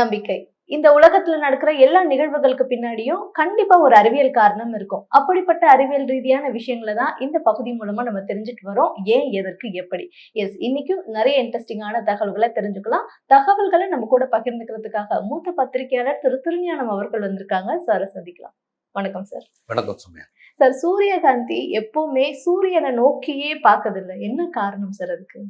நம்பிக்கை. இந்த உலகத்துல நடக்கிற எல்லா நிகழ்வுகளுக்கு பின்னாடியும் கண்டிப்பா ஒரு அறிவியல் காரணம் இருக்கும். அப்படிப்பட்ட அறிவியல் ரீதியான விஷயங்களை தான் இந்த பகுதி மூலமா நம்ம தெரிஞ்சுட்டு வரோம். ஏன் எதற்கு எப்படி? எஸ் இன்னைக்கும் நிறைய இன்ட்ரெஸ்டிங்கான தகவல்களை தெரிஞ்சுக்கலாம். தகவல்களை நம்ம கூட பகிர்ந்துக்கிறதுக்காக மூத்த பத்திரிகையாளர் திரு திருஞானம் அவர்கள் வந்திருக்காங்க. சாரை சந்திக்கலாம். வணக்கம் சார் வணக்கம் சுமையா. சார் சூரியகாந்தி எப்பவுமே சூரியனை நோக்கியே பார்க்கதில்லை என்ன காரணம் சார் அதுக்கு?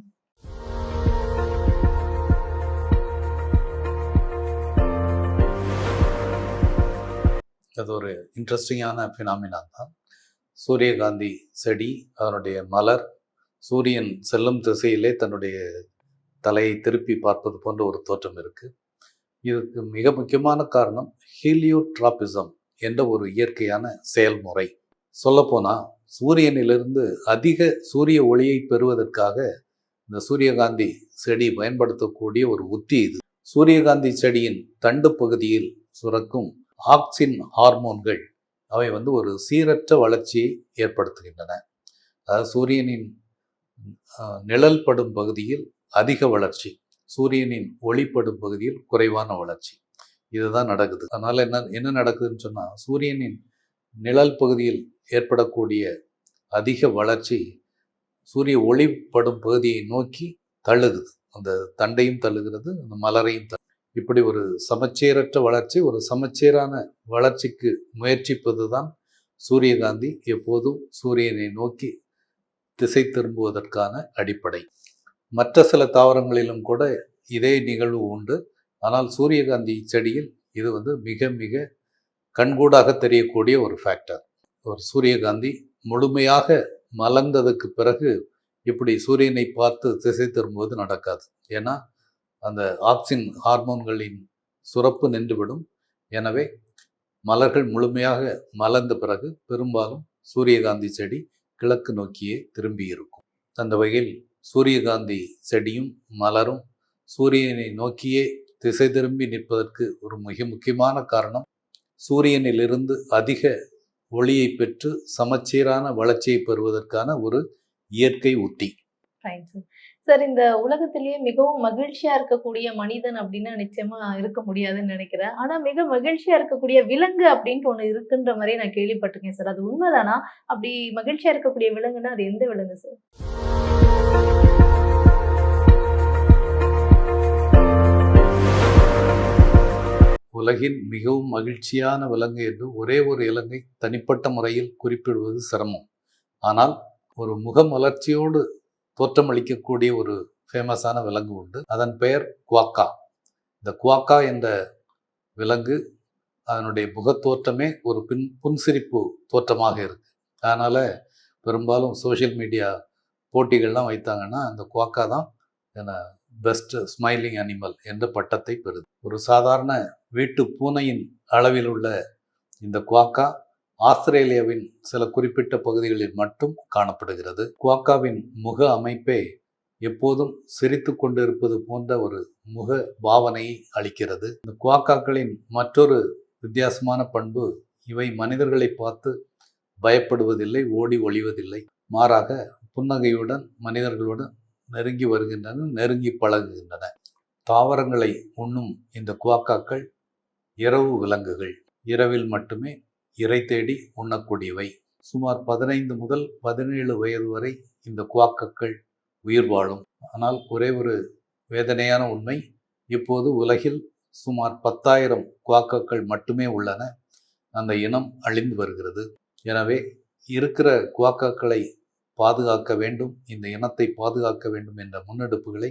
அது ஒரு இன்ட்ரெஸ்டிங்கான ஃபினாமினா தான். சூரியகாந்தி செடி அதனுடைய மலர் சூரியன் செல்லும் திசையிலே தன்னுடைய தலையை திருப்பி பார்ப்பது போன்ற ஒரு தோற்றம் இருக்குது இதுக்கு மிக முக்கியமான காரணம் ஹீலியோட்ராபிசம் என்ற ஒரு இயற்கையான செயல்முறை. சொல்லப்போனால் சூரியனிலிருந்து அதிக சூரிய ஒளியை பெறுவதற்காக இந்த சூரியகாந்தி செடி பயன்படுத்தக்கூடிய ஒரு உத்தி இது. சூரியகாந்தி செடியின் தண்டு பகுதியில் சுரக்கும் ஆக்சின் ஹார்மோன்கள் அவை வந்து ஒரு சீரற்ற வளர்ச்சியை ஏற்படுத்துகின்றன. அதாவது சூரியனின் நிழல் படும் பகுதியில் அதிக வளர்ச்சி சூரியனின் ஒளிப்படும் பகுதியில் குறைவான வளர்ச்சி. இதுதான் நடக்குது. அதனால் என்ன என்ன நடக்குதுன்னு சொன்னால் சூரியனின் நிழல் பகுதியில் ஏற்படக்கூடிய அதிக வளர்ச்சி சூரிய ஒளிப்படும் பகுதியை நோக்கி தள்ளுகுது அந்த தண்டையும் தள்ளுகிறது அந்த மலரையும் தள்ளு இப்படி ஒரு சமச்சீரற்ற வளர்ச்சி ஒரு சமச்சீரான வளர்ச்சிக்கு முயற்சிப்பது தான் சூரியகாந்தி எப்போதும் சூரியனை நோக்கி திசை திரும்புவதற்கான அடிப்படை. மற்ற சில தாவரங்களிலும் கூட இதே நிகழ்வு உண்டு. ஆனால் சூரியகாந்தி செடியில் இது வந்து மிக மிக கண்கூடாக தெரியக்கூடிய ஒரு ஃபேக்டர் ஒரு சூரியகாந்தி முழுமையாக மலர்ந்ததுக்கு பிறகு இப்படி சூரியனை பார்த்து திசை திரும்புவது நடக்காது. ஏன்னா அந்த ஆக்சின் ஹார்மோன்களின் சுரப்பு நின்றுவிடும். எனவே மலர்கள் முழுமையாக மலர்ந்த பிறகு பெரும்பாலும் சூரியகாந்தி செடி கிழக்கு நோக்கியே திரும்பி இருக்கும். அந்த வகையில் சூரியகாந்தி செடியும் மலரும். சூரியனை நோக்கியே திசை திரும்பி நிற்பதற்கு ஒரு மிக முக்கியமான காரணம் சூரியனிலிருந்து அதிக ஒளியை பெற்று சமச்சீரான வளர்ச்சியை பெறுவதற்கான ஒரு இயற்கை உத்தி ஃபைன் சார் இந்த உலகத்திலேயே மிகவும் மகிழ்ச்சியா இருக்கக்கூடிய மனிதன் அப்படின்னு நிச்சயமா இருக்க முடியாதுன்னு நினைக்கிறேன். ஆனா மிக மகிழ்ச்சியா இருக்கக்கூடிய விலங்கு அப்படின்ட்டு ஒண்ணு இருக்குன்ற மாதிரி நான் கேள்விப்பட்டிருக்கேன் சார். அது உண்மைதானா? அப்படி மகிழ்ச்சியா இருக்கக்கூடிய விலங்குன்னா அது எந்த விலங்கு சார்? உலகின் மிகவும் மகிழ்ச்சியான விலங்கு என்று ஒரே ஒரு இலங்கை தனிப்பட்ட முறையில் குறிப்பிடுவது சிரமம். ஆனால் ஒரு முகம் வளர்ச்சியோடு தோற்றமளிக்கக்கூடிய ஒரு ஃபேமஸான விலங்கு உண்டு. அதன் பெயர் குவாக்கா. இந்த குவாக்கா என்ற விலங்கு அதனுடைய முகத்தோற்றமே ஒரு பின் புன்சிரிப்பு தோற்றமாக இருக்குது அதனால் பெரும்பாலும் சோஷியல் மீடியா போட்டிகள்லாம் வைத்தாங்கன்னா அந்த குவாக்கா தான் பெஸ்ட் ஸ்மைலிங் அனிமல் என்ற பட்டத்தை பெறுது. ஒரு சாதாரண வீட்டு பூனையின் அளவில் உள்ள இந்த குவாக்கா ஆஸ்திரேலியாவின் சில குறிப்பிட்ட பகுதிகளில் மட்டும் காணப்படுகிறது. குவாக்காவின் முக அமைப்பே எப்போதும் சிரித்து கொண்டிருப்பது போன்ற ஒரு முக பாவனையை அளிக்கிறது. இந்த குவாக்காக்களின் மற்றொரு வித்தியாசமான பண்பு இவை மனிதர்களை பார்த்து பயப்படுவதில்லை ஓடி ஒழிவதில்லை மாறாக புன்னகையுடன் மனிதர்களுடன் நெருங்கி வருகின்றன நெருங்கி பழகுகின்றன. தாவரங்களை உண்ணும் இந்த குவாக்காக்கள் இரவு விலங்குகள். இரவில் மட்டுமே இரை தேடி உண்ணக்கூடியவை. சுமார் பதினைந்து முதல் பதினேழு வயது வரை இந்த குவாக்கக்கள் உயிர் வாழும். ஆனால் ஒரே ஒரு வேதனையான உண்மை இப்போது உலகில் சுமார் பத்தாயிரம் குவாக்கக்கள் மட்டுமே உள்ளன. அந்த இனம் அழிந்து வருகிறது. எனவே இருக்கிற குவாக்காக்களை பாதுகாக்க வேண்டும். இந்த இனத்தை பாதுகாக்க வேண்டும் என்ற முன்னெடுப்புகளை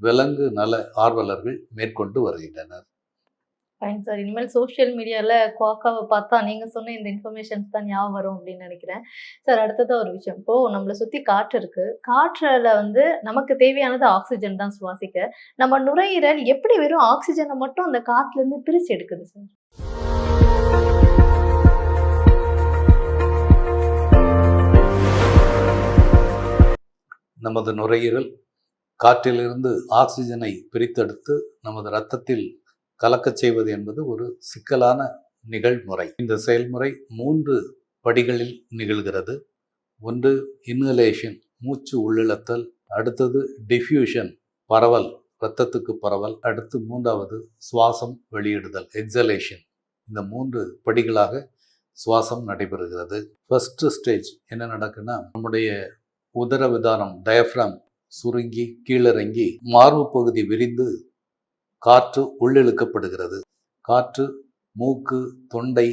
விலங்கு நல ஆர்வலர்கள் மேற்கொண்டு வருகின்றனர். ஃபைன் சார் இனிமேல் சோஷியல் மீடியாவில் குவாக்காவை பார்த்தா நீங்கள் சொன்ன இந்த இன்ஃபர்மேஷன்ஸ் தான் ஞாபகம் வரும் அப்படின்னு நினைக்கிறேன். சார் அடுத்ததாக ஒரு விஷயம். இப்போ நம்மளை சுற்றி காற்று இருக்குது காற்றில் வந்து நமக்கு தேவையானது ஆக்சிஜன் தான் சுவாசிக்க. நம்ம நுரையீரல் எப்படி வெறும் ஆக்சிஜனை மட்டும் அந்த காற்றுலேருந்து பிரித்து எடுக்குது சார் நமது நுரையீரல் காற்றிலிருந்து ஆக்சிஜனை பிரித்தெடுத்து நமது இரத்தத்தில் கலக்கச் செய்வது என்பது ஒரு சிக்கலான நிகழ்முறை. இந்த செயல்முறை மூன்று படிகளில் நிகழ்கிறது. ஒன்று இன்ஹலேஷன் மூச்சு உள்ளிழத்தல். அடுத்தது டிஃப்யூஷன் பரவல் இரத்தத்துக்கு பரவல். அடுத்து மூன்றாவது சுவாசம் வெளியிடுதல் எக்ஸலேஷன் இந்த மூன்று படிகளாக சுவாசம் நடைபெறுகிறது. ஃபர்ஸ்ட் ஸ்டேஜ் என்ன நடக்குன்னா நம்முடைய உதர விதானம் டயஃப்ராம் சுருங்கி கீழிறங்கி மார்பு பகுதி விரிந்து காற்று உள்ளிழுக்கப்படுகிறது. காற்று மூக்கு தொண்டை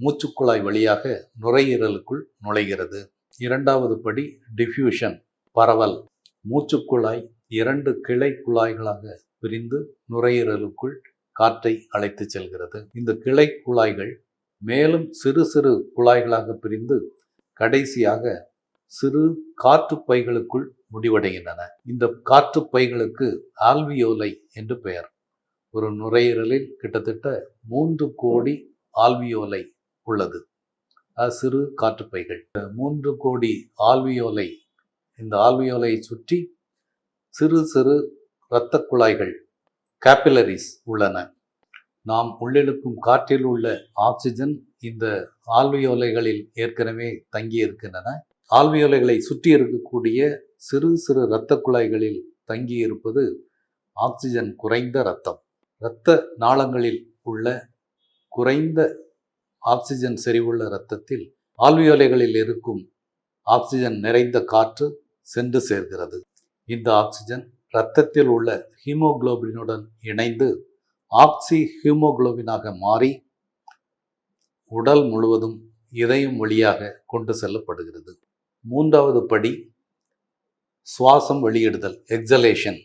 மூச்சுக்குழாய் வழியாக நுரையீரலுக்குள் நுழைகிறது. இரண்டாவது படி டிஃப்யூஷன் பரவல். மூச்சுக்குழாய் இரண்டு கிளை குழாய்களாக பிரிந்து நுரையீரலுக்குள் காற்றை அழைத்துச் செல்கிறது. இந்த கிளை குழாய்கள் மேலும் சிறு சிறு குழாய்களாக பிரிந்து கடைசியாக சிறு காற்று பைகளுக்குள் முடிவடைகின்றன. இந்த காற்று பைகளுக்கு ஆல்வியோலை என்று பெயர். ஒரு நுரையீரலில் கிட்டத்தட்ட மூன்று கோடி ஆல்வியோலை உள்ளது. சிறு காற்றுப்பைகள். மூன்று கோடி ஆல்வியோலை. இந்த ஆல்வியோலை சுற்றி சிறு சிறு இரத்த குழாய்கள் கேப்பிலரிஸ் உள்ளன. நாம் உள்ளெடுக்கும் காற்றில் உள்ள ஆக்சிஜன் இந்த ஆல்வியோலைகளில் ஏற்கனவே தங்கி இருக்கின்றன. ஆல்வியோலைகளை சுற்றி இருக்கக்கூடிய சிறு சிறு இரத்த குழாய்களில் தங்கி இருப்பது ஆக்சிஜன் குறைந்த இரத்தம். இரத்த நாளங்களில் உள்ள குறைந்த ஆக்சிஜன் செறிவுள்ள இரத்தத்தில் ஆல்வியோலைகளில் இருக்கும் ஆக்சிஜன் நிறைந்த காற்று சென்று சேர்கிறது. இந்த ஆக்சிஜன் இரத்தத்தில் உள்ள ஹீமோகுளோபினுடன் இணைந்து ஆக்சி ஹீமோகுளோபினாக மாறி உடல் முழுவதும் இதயம் வழியாக கொண்டு செல்லப்படுகிறது. மூன்றாவது படி சுவாசம் வெளியிடுதல் எக்ஸலேஷன்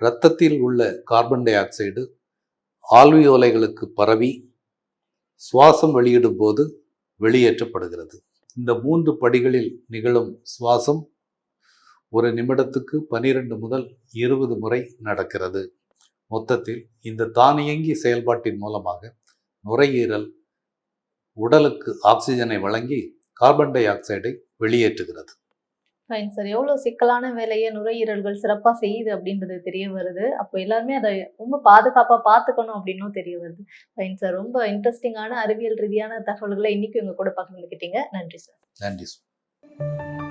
இரத்தத்தில் உள்ள கார்பன் டை ஆக்சைடு ஆல்வியோலைகளுக்கு பரவி சுவாசம் வெளியிடும் போது வெளியேற்றப்படுகிறது. இந்த மூன்று படிகளில் நிகழும் சுவாசம் ஒரு நிமிடத்துக்கு பனிரெண்டு முதல் இருபது முறை நடக்கிறது. மொத்தத்தில் இந்த தானியங்கி செயல்பாட்டின் மூலமாக நுரையீரல் உடலுக்கு ஆக்சிஜனை வழங்கி கார்பன் டை ஆக்சைடை வெளியேற்றுகிறது. ஃபைன் சார் எவ்வளோ சிக்கலான வேலையை நுரையீரல்கள் சிறப்பாக செய்யுது அப்படின்றது தெரிய வருது. அப்போ எல்லாருமே அதை ரொம்ப பாதுகாப்பாக பார்த்துக்கணும் அப்படின்னும் தெரிய வருது. ஃபைன் சார் ரொம்ப இன்ட்ரெஸ்டிங்கான அறிவியல் ரீதியான தகவல்களை இன்னைக்கு எங்கள் கூட பகிர்ந்துக்கிட்டீங்க நன்றி சார் நன்றி சார்